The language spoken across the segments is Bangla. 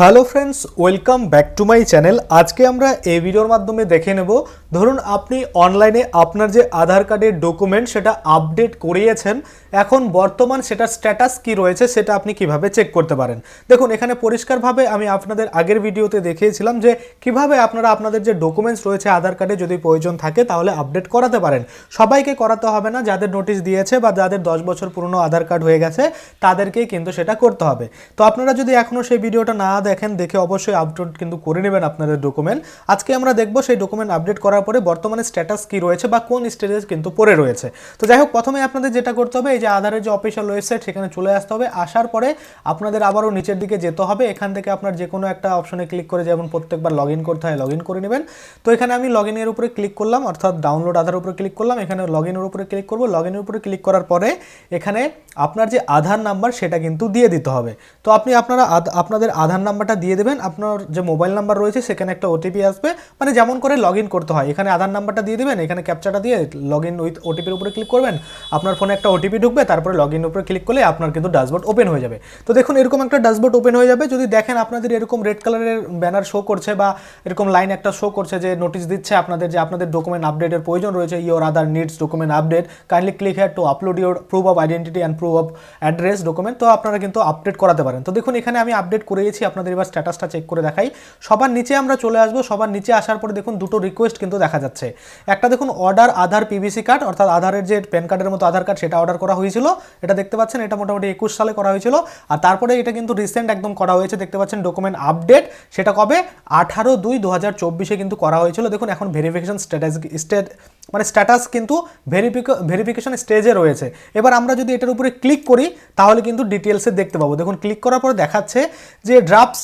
Hello friends welcome back to my channel আজকে আমরা এই ভিডিওর মাধ্যমে দেখে নেব। ধরুন আপনি অনলাইনে আপনার যে আধার কার্ডের ডকুমেন্ট সেটা আপডেট করিয়েছেন, এখন বর্তমান সেটার স্ট্যাটাস কি রয়েছে সেটা আপনি কীভাবে চেক করতে পারেন? দেখুন, এখানে পরিষ্কারভাবে আমি আপনাদের আগের ভিডিওতে দেখিয়েছিলাম যে কীভাবে আপনারা আপনাদের যে ডকুমেন্টস রয়েছে আধার কার্ডে যদি প্রয়োজন থাকে তাহলে আপডেট করাতে পারেন। সবাইকে করাতে হবে না, যাদের নোটিশ দিয়েছে বা যাদের দশ বছর পুরনো আধার কার্ড হয়ে গেছে, তাদেরকেই কিন্তু সেটা করতে হবে। তো আপনারা যদি এখনও সেই ভিডিওটা না দেখেন, দেখে অবশ্যই আপডেট কিন্তু করে নেবেন আপনাদের ডকুমেন্ট আজকে আমরা দেখব সেই ডকুমেন্ট আপডেট করার পরে বর্তমানে স্ট্যাটাস কি রয়েছে বা কোন স্টেজে কিন্তু পড়ে রয়েছে। তো যাই হোক প্রথমে আপনাদের যেটা করতে হবে, এই যে আধারের যে অফিসিয়াল ওয়েবসাইট সেখানে চলে আসতে হবে। আসার পরে আপনাদের আবারও নিচের দিকে যেতে হবে। এখান থেকে আপনার যে কোনো একটা অপশনে ক্লিক করে যেমন প্রত্যেকবার লগ ইন করতে হয় লগ ইন করে নেবেন। তো এখানে আমি লগ ইনের উপরে ক্লিক করলাম, অর্থাৎ ডাউনলোড আধার উপরে ক্লিক করলাম। এখানে লগ ইনের উপরে ক্লিক করব। লগ ইনের উপরে ক্লিক করার পরে এখানে আপনার যে আধার নাম্বার সেটা কিন্তু দিয়ে দিতে হবে। তো আপনি আপনারা আপনাদের আধার নাম্বারটা দিয়ে দেবেন। আপনার যে মোবাইল নাম্বার রয়েছে, সেখানে একটা ওটিপি আসবে। মানে যেমন করে লগ করতে হয়। এখানে আধার নাম্বারটা দিয়ে দেবেন, এখানে ক্যাপচাটা দিয়ে লগ ইন উইথ ওটিপির উপরে ক্লিক করবেন। আপনার ফোনে একটা ওটিপি ঢুকবে, তারপরে লগ ইন উপরে ক্লিক করলে আপনার কিন্তু ড্যাশবোর্ড ওপেন হয়ে যাবে। তো দেখুন, এরকম একটা ড্যাশবোর্ড ওপেন হয়ে যাবে। যদি দেখেন আপনাদের এরকম রেড কালারের ব্যানার শো করছে বা এরকম লাইন একটা শো করছে যে নোটিশ দিচ্ছে আপনাদের যে আপনাদের ডকুমেন্ট আপডেটের প্রয়োজন রয়েছে your Aadhaar needs document update kindly click here to upload your proof of identity and proof of address document তো আপনারা কিন্তু আপডেট করাতে পারেন। তো দেখুন, এখানে আমি আপডেট করেছি আপনাদের এবার স্ট্যাটাসটা চেক করে দেখাই। সবার নিচে আমরা চলে আসব। সবার নিচে আসার পরে দেখুন দুটো রিকোয়েস্ট কিন্তু দেখা যাচ্ছে। একটা দেখুন অর্ডার আধার পিভিসি কার্ড অর্থাৎ আধারের যে প্যান কার্ডের মতো আধার কার্ড সেটা অর্ডার করা হয়েছিল। এটা দেখতে পাচ্ছেন, এটা মোটামুটি একুশ সালে করা হয়েছিল। আর তারপরে এটা কিন্তু রিসেন্ট একদম করা হয়েছে। দেখতে পাচ্ছেন ডকুমেন্ট আপডেট সেটা কবে? আঠারো দুই দু হাজার চব্বিশে কিন্তু করা হয়েছিল। দেখুন এখন ভেরিফিকেশন স্ট্যাটাস স্টেট মানে স্ট্যাটাস কিন্তু ভেরিফিকেশন স্টেজে রয়েছে। এবার আমরা যদি এটার উপরে ক্লিক করি, তাহলে কিন্তু ডিটেলসে দেখতে পাবো। দেখুন ক্লিক করার পরে দেখাচ্ছে যে ড্রাফট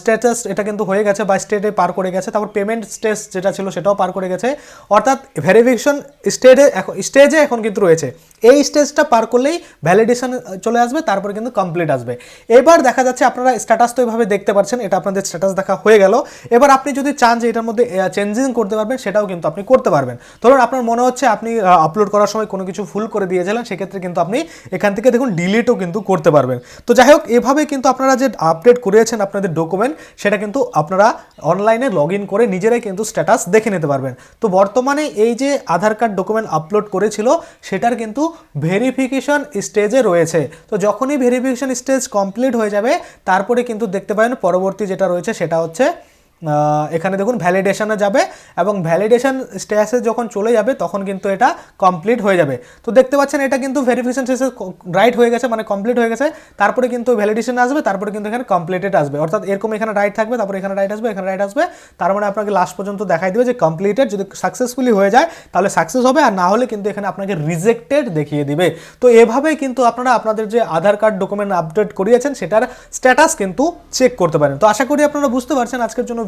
স্ট্যাটাস এটা কিন্তু হয়ে গেছে বা স্টেটে পার করে গেছে, তারপর পেমেন্ট স্টেজ যেটা ছিল সেটাও পার করে গেছে। অর্থাৎ ভেরিফিকেশন স্টেজে এখন স্টেজে এখন কিন্তু রয়েছে। এই স্টেজটা পার করলেই ভ্যালিডেশন চলে আসবে, তারপরে কিন্তু কমপ্লিট আসবে। এবার দেখা যাচ্ছে আপনারা স্ট্যাটাস তো এভাবে দেখতে পাচ্ছেন, এটা আপনাদের স্ট্যাটাস দেখা হয়ে গেল। এবার আপনি যদি চান যে এটার মধ্যে চেঞ্জিং করতে পারবেন, সেটাও কিন্তু আপনি করতে পারবেন। ধরুন আপনার মনে হচ্ছে আপনি আপলোড করার সময় কোনো কিছু ভুল করে দিয়েছিলেন, সেক্ষেত্রে কিন্তু আপনি এখান থেকে দেখুন ডিলিটও কিন্তু করতে পারবেন। তো যাই হোক, এভাবে কিন্তু আপনারা যে আপডেট করেছেন আপনাদের ডকুমেন্ট সেটা কিন্তু আপনারা অনলাইনে লগ ইন করে নিজেরাই কিন্তু স্ট্যাটাস দেখে নিতে পারবেন। তো বর্তমানে এই যে আধার কার্ড ডকুমেন্ট আপলোড করেছিল, সেটার কিন্তু ভেরিফিকেশন স্টেজে রয়েছে। তো যখনই ভেরিফিকেশন স্টেজ কমপ্লিট হয়ে যাবে, তারপরে কিন্তু দেখতে পাবেন পরবর্তী যেটা রয়েছে, সেটা হচ্ছে এখানে দেখুন ভ্যালিডেশনে যাবে এবং ভ্যালিডেশন স্টেজে যখন চলে যাবে, তখন কিন্তু এটা কমপ্লিট হয়ে যাবে। তো দেখতে পাচ্ছেন, এটা কিন্তু ভেরিফিকেশন শেষে রাইট হয়ে গেছে মানে কমপ্লিট হয়ে গেছে। তারপরে কিন্তু ভ্যালিডেশন আসবে, তারপরে কিন্তু এখানে কমপ্লিটেড আসবে। অর্থাৎ এরকম এখানে রাইট থাকবে, তারপরে এখানে রাইট আসবে, এখানে রাইট আসবে। তার মানে আপনাকে লাস্ট পর্যন্ত দেখাই দেবে যে কমপ্লিটেড যদি সাকসেসফুলি হয়ে যায়, তাহলে সাকসেস হবে। আর না হলে কিন্তু এখানে আপনাকে রিজেক্টেড দেখিয়ে দিবে। তো এভাবেই কিন্তু আপনারা আপনাদের যে আধার কার্ড ডকুমেন্ট আপডেট করিয়েছেন, সেটার স্ট্যাটাস কিন্তু চেক করতে পারেন। তো আশা করি আপনারা বুঝতে পারছেন। আজকের জন্য